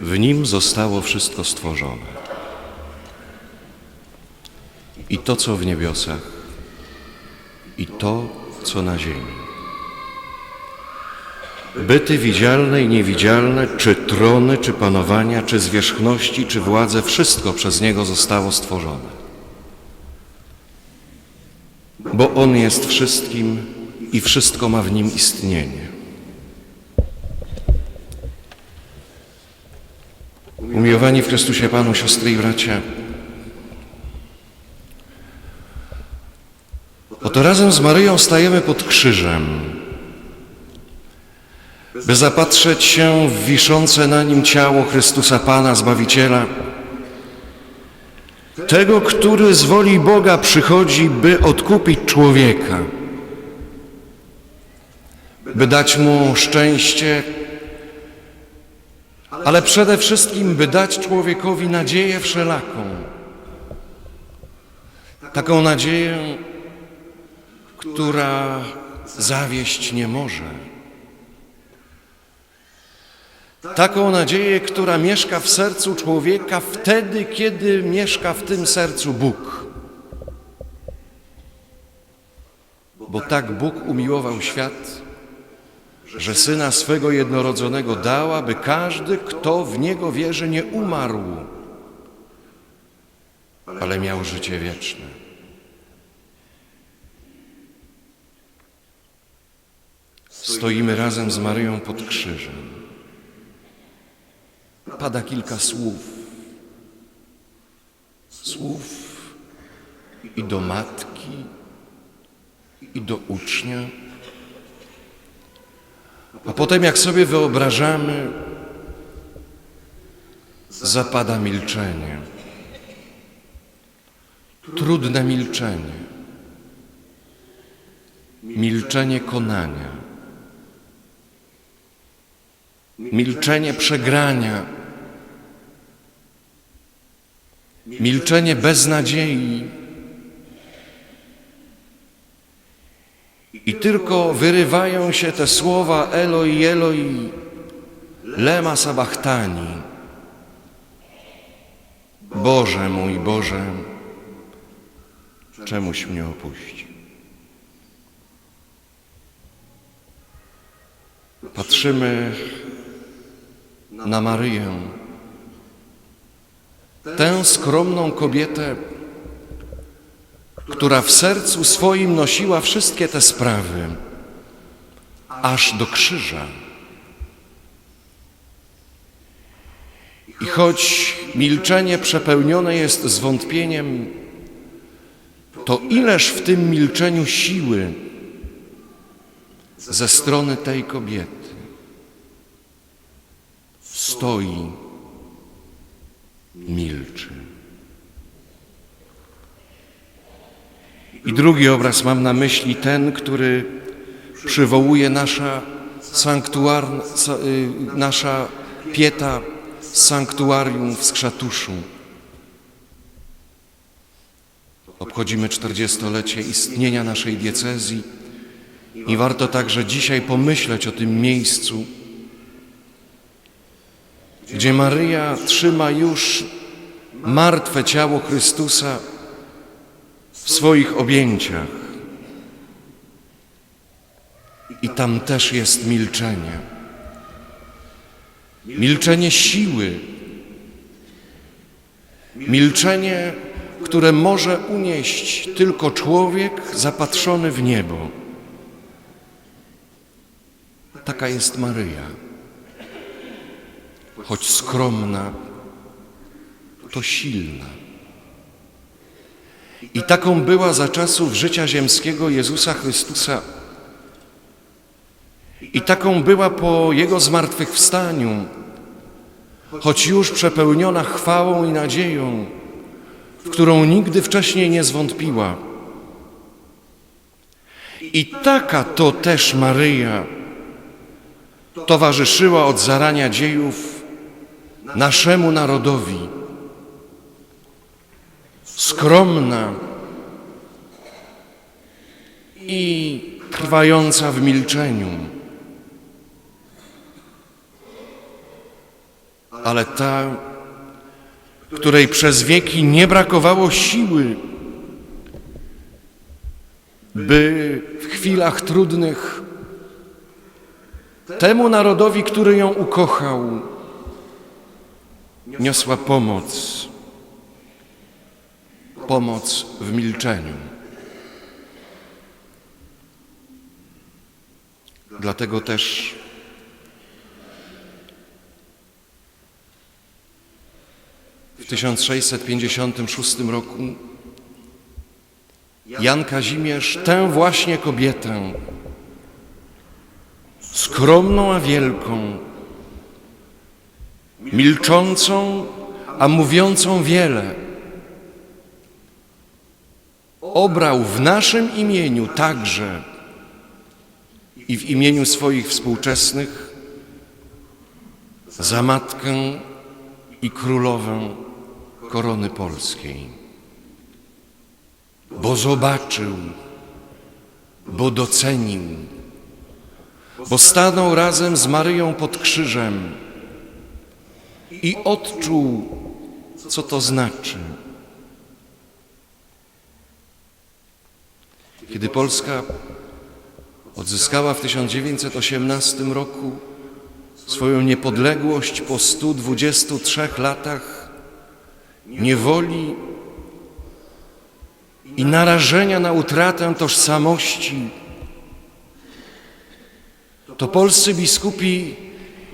W nim zostało wszystko stworzone. I to, co w niebiosach, i to, co na ziemi. Byty widzialne i niewidzialne, czy trony, czy panowania, czy zwierzchności, czy władze, wszystko przez Niego zostało stworzone. Bo On jest wszystkim i wszystko ma w Nim istnienie. Umiłowani w Chrystusie Panu, siostry i bracia, oto razem z Maryją stajemy pod krzyżem, by zapatrzeć się w wiszące na nim ciało Chrystusa Pana, Zbawiciela, tego, który z woli Boga przychodzi, by odkupić człowieka, by dać mu szczęście, ale przede wszystkim, by dać człowiekowi nadzieję wszelaką. Taką nadzieję, która zawieść nie może. Taką nadzieję, która mieszka w sercu człowieka wtedy, kiedy mieszka w tym sercu Bóg. Bo tak Bóg umiłował świat, że Syna swego jednorodzonego dał, aby każdy, kto w Niego wierzy, nie umarł, ale miał życie wieczne. Stoimy razem z Maryją pod krzyżem. Pada kilka słów. Słów i do matki, i do ucznia. A potem, jak sobie wyobrażamy, zapada milczenie. Trudne milczenie. Milczenie konania. Milczenie przegrania. Milczenie bez I tylko wyrywają się te słowa Eloi, Eloi, lema sabachtani. Boże mój Boże, czemuś mnie opuści. Patrzymy na Maryję, tę skromną kobietę, która w sercu swoim nosiła wszystkie te sprawy, aż do krzyża. I choć milczenie przepełnione jest zwątpieniem, to ileż w tym milczeniu siły ze strony tej kobiety stoi, milczy. I drugi obraz mam na myśli ten, który przywołuje nasza sanktuarna, sa- y, nasza pieta z sanktuarium w Skrzatuszu. Obchodzimy 40-lecie istnienia naszej diecezji i warto także dzisiaj pomyśleć o tym miejscu, gdzie Maryja trzyma już martwe ciało Chrystusa w swoich objęciach. I tam też jest milczenie. Milczenie siły. Milczenie, które może unieść tylko człowiek zapatrzony w niebo. Taka jest Maryja. Choć skromna, to silna. I taką była za czasów życia ziemskiego Jezusa Chrystusa. I taką była po Jego zmartwychwstaniu, choć już przepełniona chwałą i nadzieją, w którą nigdy wcześniej nie zwątpiła. I taka to też Maryja towarzyszyła od zarania dziejów naszemu narodowi skromna i trwająca w milczeniu. ale ta, której przez wieki nie brakowało siły, by w chwilach trudnych temu narodowi, który ją ukochał, niosła pomoc, pomoc w milczeniu. Dlatego też w 1656 roku Jan Kazimierz tę właśnie kobietę, skromną a wielką, milczącą, a mówiącą wiele, obrał w naszym imieniu także i w imieniu swoich współczesnych za matkę i królowę korony polskiej. Bo zobaczył, bo docenił, bo stanął razem z Maryją pod krzyżem i odczuł, co to znaczy. Kiedy Polska odzyskała w 1918 roku swoją niepodległość po 123 latach niewoli i narażenia na utratę tożsamości, to polscy biskupi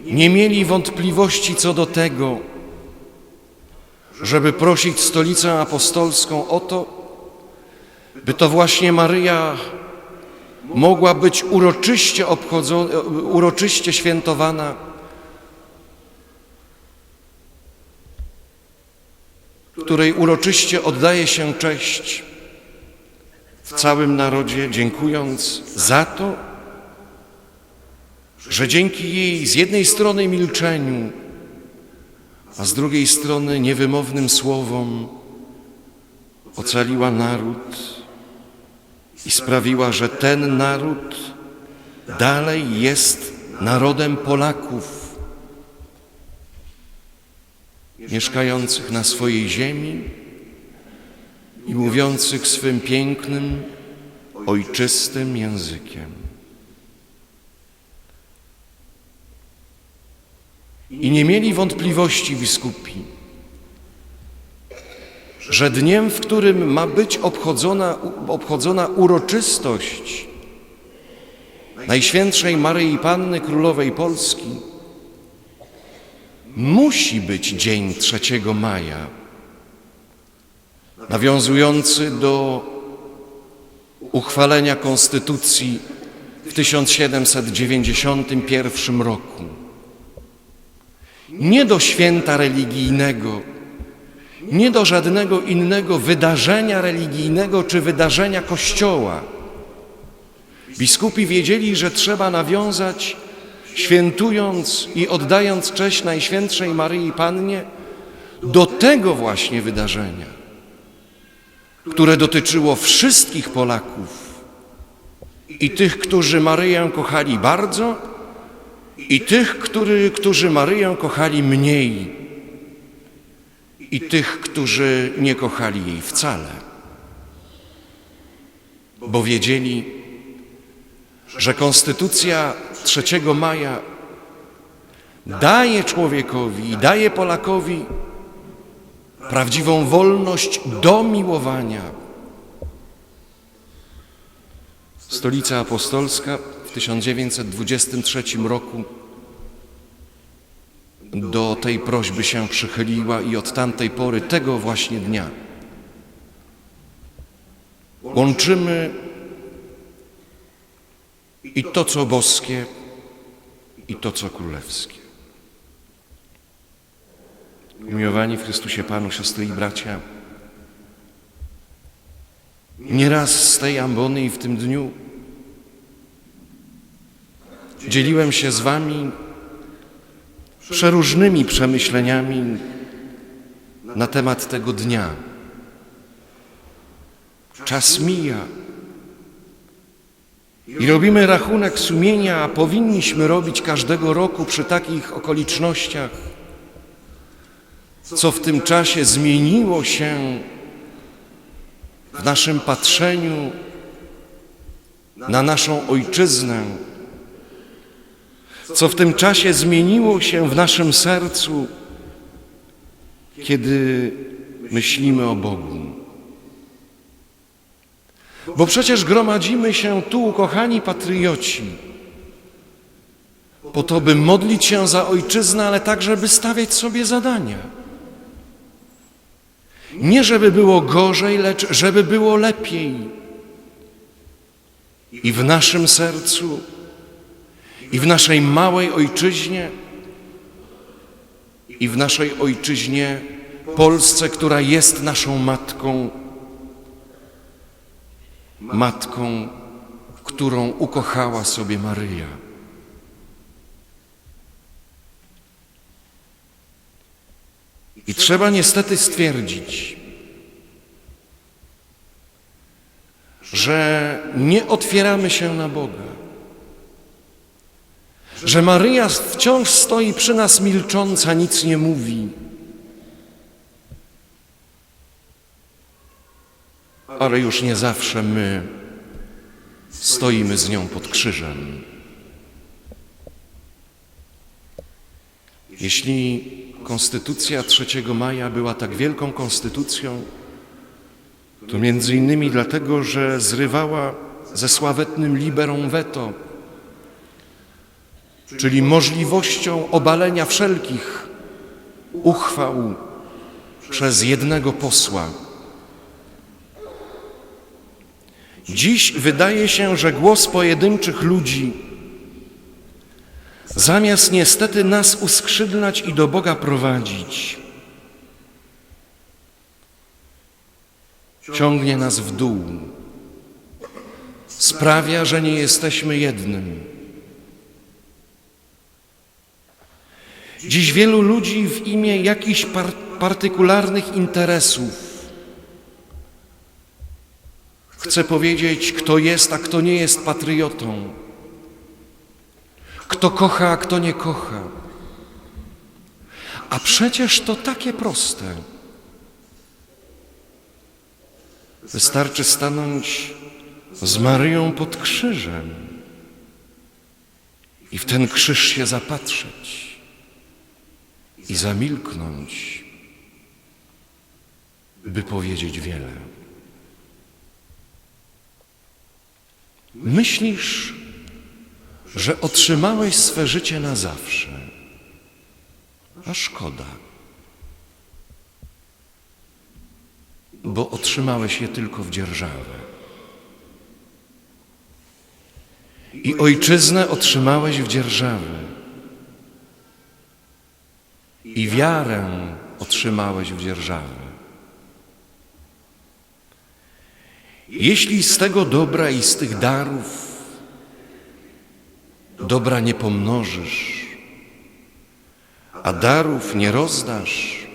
nie mieli wątpliwości co do tego, żeby prosić Stolicę Apostolską o to, by to właśnie Maryja mogła być uroczyście, uroczyście świętowana, której uroczyście oddaje się cześć w całym narodzie, dziękując za to, że dzięki jej z jednej strony milczeniu, a z drugiej strony niewymownym słowom ocaliła naród i sprawiła, że ten naród dalej jest narodem Polaków, mieszkających na swojej ziemi i mówiących swym pięknym, ojczystym językiem. I nie mieli wątpliwości biskupi, że dniem, w którym ma być obchodzona, obchodzona uroczystość Najświętszej Maryi Panny Królowej Polski, musi być dzień 3 maja, nawiązujący do uchwalenia Konstytucji w 1791 roku. Nie do święta religijnego, nie do żadnego innego wydarzenia religijnego czy wydarzenia Kościoła. Biskupi wiedzieli, że trzeba nawiązać, świętując i oddając cześć Najświętszej Maryi Pannie, do tego właśnie wydarzenia, które dotyczyło wszystkich Polaków i tych, którzy Maryję kochali bardzo, i tych, który, którzy Maryję kochali mniej i tych, którzy nie kochali jej wcale, bo wiedzieli, że Konstytucja 3 maja daje człowiekowi i daje Polakowi prawdziwą wolność do miłowania. Stolica Apostolska w 1923 roku do tej prośby się przychyliła i od tamtej pory, tego właśnie dnia, łączymy i to, co boskie, i to, co królewskie. Umiłowani w Chrystusie Panu, siostry i bracia, nieraz z tej ambony i w tym dniu dzieliłem się z Wami przeróżnymi przemyśleniami na temat tego dnia. Czas mija i robimy rachunek sumienia, a powinniśmy robić każdego roku przy takich okolicznościach. co w tym czasie zmieniło się w naszym patrzeniu na naszą ojczyznę, co w tym czasie zmieniło się w naszym sercu, kiedy myślimy o Bogu. Bo przecież gromadzimy się tu, kochani patrioci, po to, by modlić się za ojczyznę, ale także, by stawiać sobie zadania. Nie żeby było gorzej, lecz żeby było lepiej. I w naszym sercu, i w naszej małej ojczyźnie, i w naszej ojczyźnie Polsce, która jest naszą matką, matką, którą ukochała sobie Maryja. I trzeba niestety stwierdzić, że nie otwieramy się na Boga, że Maryja wciąż stoi przy nas milcząca, nic nie mówi. Ale już nie zawsze my stoimy z nią pod krzyżem. Jeśli Konstytucja 3 maja była tak wielką konstytucją, to między innymi dlatego, że zrywała ze sławetnym liberum veto, czyli możliwością obalenia wszelkich uchwał przez jednego posła. Dziś wydaje się, że głos pojedynczych ludzi zamiast niestety nas uskrzydlać i do Boga prowadzić, ciągnie nas w dół, sprawia, że nie jesteśmy jednym. Dziś wielu ludzi w imię jakichś par partykularnych interesów chce powiedzieć, kto jest, a kto nie jest patriotą kto kocha, a kto nie kocha. A przecież to takie proste. Wystarczy stanąć z Maryją pod krzyżem i w ten krzyż się zapatrzeć i zamilknąć, by powiedzieć wiele. Myślisz, że otrzymałeś swe życie na zawsze. A szkoda, bo otrzymałeś je tylko w dzierżawę. I ojczyznę otrzymałeś w dzierżawę. I wiarę otrzymałeś w dzierżawę. Jeśli z tego dobra i z tych darów dobra nie pomnożysz, a darów nie rozdasz,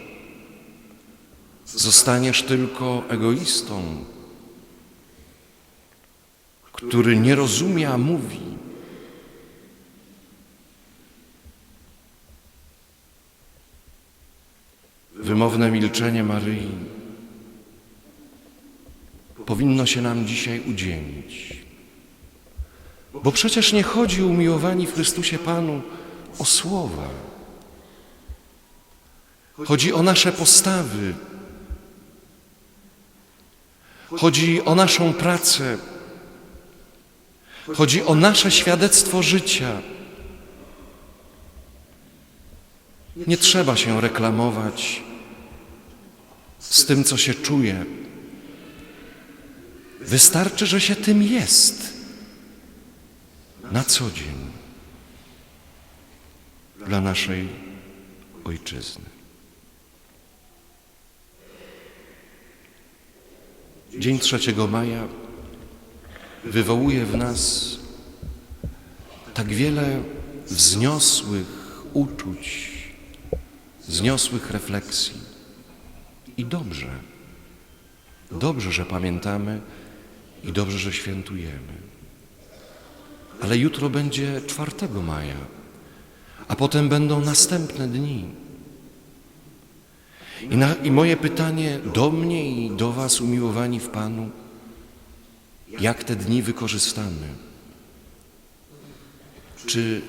zostaniesz tylko egoistą, który nie rozumie, a mówi. Wymowne milczenie Maryi powinno się nam dzisiaj udzielić. Bo przecież nie chodzi, umiłowani w Chrystusie Panu, o słowa. Chodzi o nasze postawy. Chodzi o naszą pracę. Chodzi o nasze świadectwo życia. Nie trzeba się reklamować z tym, co się czuje. Wystarczy, że się tym jest na co dzień dla naszej ojczyzny. Dzień 3 maja wywołuje w nas tak wiele wzniosłych uczuć, wzniosłych refleksji. I dobrze, dobrze, że pamiętamy i dobrze, że świętujemy. Ale jutro będzie 4 maja, a potem będą następne dni. I, na, I moje pytanie do mnie i do Was, umiłowani w Panu, jak te dni wykorzystamy? Czy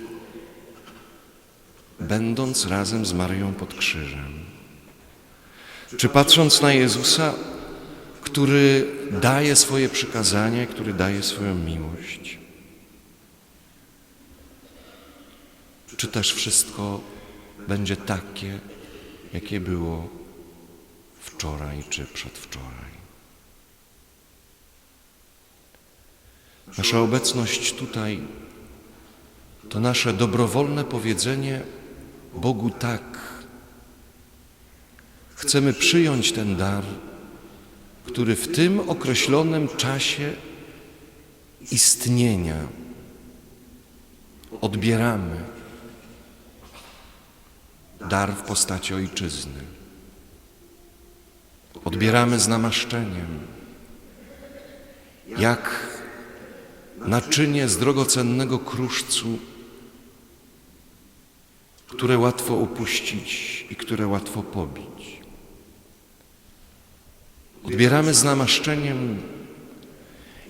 będąc razem z Maryją pod krzyżem, czy patrząc na Jezusa, który daje swoje przykazanie, który daje swoją miłość, czy też wszystko będzie takie, jakie było wczoraj czy przedwczoraj? Nasza obecność tutaj to nasze dobrowolne powiedzenie Bogu tak. Chcemy przyjąć ten dar, który w tym określonym czasie istnienia odbieramy. Dar w postaci ojczyzny. Odbieramy z namaszczeniem, jak naczynie z drogocennego kruszcu, które łatwo upuścić i które łatwo pobić. Odbieramy z namaszczeniem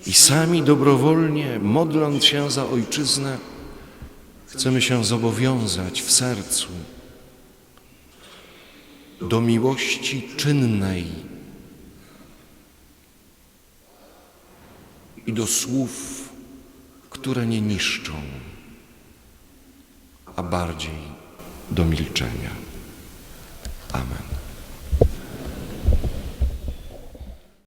i sami dobrowolnie, modląc się za ojczyznę, chcemy się zobowiązać w sercu do miłości czynnej i do słów, które nie niszczą, a bardziej do milczenia. Amen.